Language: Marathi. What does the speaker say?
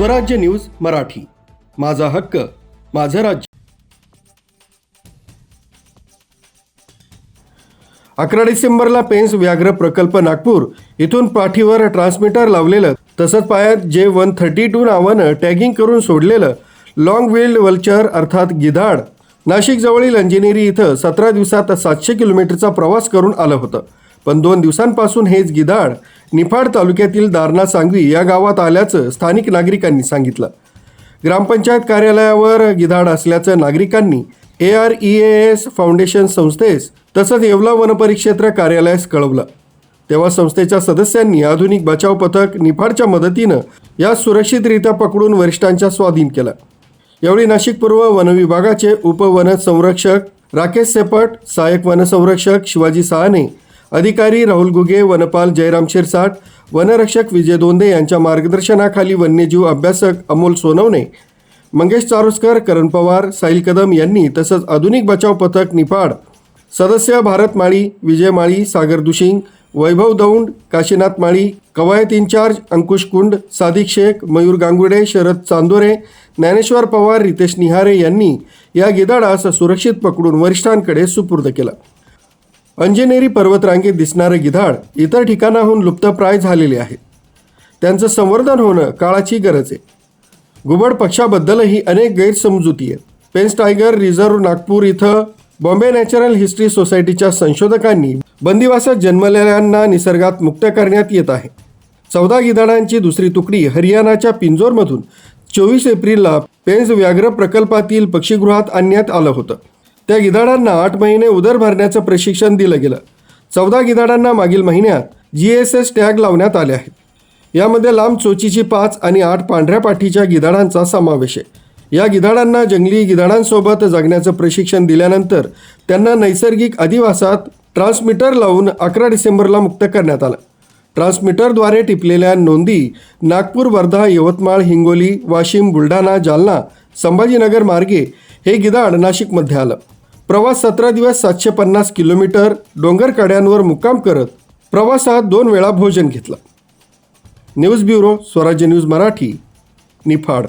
स्वराज्य न्यूज मराठी. माझा हक्क माझं राज्य. अकरा डिसेंबरला पेन्स व्याघ्र प्रकल्प नागपूर इथून पाठीवर ट्रान्समीटर लावलेलं तसंच पायात जे वन थर्टी टू नावानं टॅगिंग करून सोडलेलं लॉंग व्हील्ड वल्चर अर्थात गिधाड नाशिकजवळील अंजिनेरी अंजनेरी इथं सतरा दिवसात सातशे किलोमीटरचा प्रवास करून आलं होतं. पण दोन दिवसांपासून हेच गिधाड निफाड तालुक्यातील दारणा सांगवी या गावात आल्याचं स्थानिक नागरिकांनी सांगितलं. ग्रामपंचायत कार्यालयावर गिधाड असल्याचं नागरिकांनी A R E S foundation संस्थेस तसंच येवला वनपरिक्षेत्र कार्यालयास कळवलं. तेव्हा संस्थेच्या सदस्यांनी आधुनिक बचाव पथक निफाडच्या मदतीनं या सुरक्षितरित्या पकडून वरिष्ठांच्या स्वाधीन केलं. यावेळी नाशिक पूर्व वनविभागाचे उपवन संरक्षक राकेश सेपट सहाय्यक वनसंरक्षक शिवाजी सहाने अधिकारी राहुल गुगे वनपाल जयराम शिरसाट वनरक्षक विजय दोंदे यांच्या मार्गदर्शनाखाली वन्यजीव अभ्यासक अमोल सोनवणे मंगेश चारोस्कर करण पवार साहिल कदम यांनी तसंच आधुनिक बचाव पथक निफाड सदस्य भारत माळी विजय माळी सागर दुशिंग वैभव दौंड काशीनाथ माळी कवायत इन्चार्ज अंकुश कुंड सादिक शेख मयूर गांगुडे शरद चांदोरे ज्ञानेश्वर पवार रितेश निहारे यांनी या गिधाडास सुरक्षित पकडून वरिष्ठांकडे सुपूर्द केलं. अंजनेरी पर्वतरांगेत दिसणारे गिधाड इतर ठिकाणाहून लुप्तप्राय झालेले आहे. त्यांचं संवर्धन होणं काळाची गरज आहे. घुबड पक्षाबद्दलही अनेक गैरसमजुती आहेत. पेन्स टायगर रिझर्व्ह नागपूर इथं बॉम्बे नॅचरल हिस्ट्री सोसायटीच्या संशोधकांनी बंदिवासात जन्मलेल्यांना निसर्गात मुक्त करण्यात येत आहे. चौदा गिधाडांची दुसरी तुकडी हरियाणाच्या पिंजोरमधून चोवीस एप्रिलला पेन्स व्याघ्र प्रकल्पातील पक्षीगृहात आणण्यात आलं होतं. त्या गिधाडांना आठ महिने उदर भरण्याचं प्रशिक्षण दिलं गेलं. चौदा गिधाडांना मागील महिन्यात जी एस एस टॅग लावण्यात आले आहेत. यामध्ये लांब चोचीची पाच आणि आठ पांढऱ्या पाठीच्या गिधाडांचा समावेश आहे. या गिधाडांना जंगली गिधाडांसोबत जगण्याचं प्रशिक्षण दिल्यानंतर त्यांना नैसर्गिक अधिवासात ट्रान्समीटर लावून अकरा डिसेंबरला मुक्त करण्यात आलं. ट्रान्समीटरद्वारे टिपलेल्या नोंदी नागपूर वर्धा यवतमाळ हिंगोली वाशिम बुलढाणा जालना संभाजीनगर मार्गे हे गिधाड नाशिकमध्ये आलं. प्रवास सतरा दिवस सातशे पन्नास किलोमीटर डोंगर कड्यांवर मुक्काम करत प्रवासात दोन वेळा भोजन घेतलं. News bureau Swarajya news Marathi Niphad.